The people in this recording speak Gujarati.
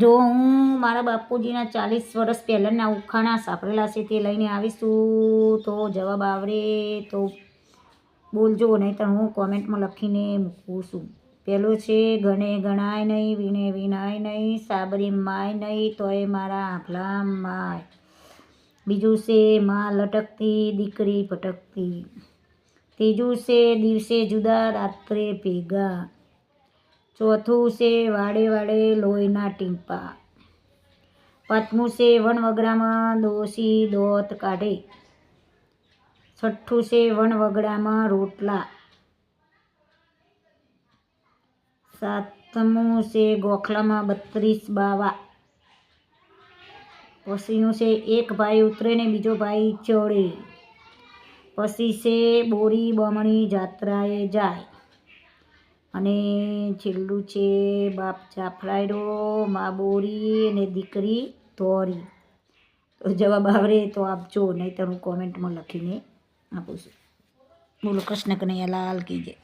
જો હું મારા બાપુજીના ચાલીસ વર્ષ પહેલાંના ઉખાણા સાંભળેલા છે તે લઈને આવીશું, તો જવાબ આવડે તો બોલજો, નહીંતર હું કોમેન્ટમાં લખીને મૂકું છું. પહેલું છે, ગણે ગણાય નહીં, વિણે વિનાય નહીં, સાબરી માય નહીં, તોય મારા આભલા માય. બીજું છે, માં લટકતી, દીકરી ભટકતી. ત્રીજું છે, દિવસે જુદા, રાત્રે ભેગા. ચોથું છે વાડે વાડે લોહીના ટીંપા. પાંચમું છે વણવગડામાં દોશી દોત કાઢે. છઠ્ઠું છે વણવગડામાં રોટલા. સાતમું છે ગોખલામાં બત્રીસ બાવા. પછીનું છે એક ભાઈ ઉતરે ને બીજો ભાઈ ચડે. પછી છે બોરી બમણી જાત્રાએ જાય. અને છેલ્લું છે બાપ જાફરાયડો મા બોરી અને દીકરી ધોરી. તો જવાબ આવડે તો આપજો, નહીંતર હું કોમેન્ટમાં લખીને આપું છું. બોલો, કૃષ્ણ કનૈયા લાલ કી જય.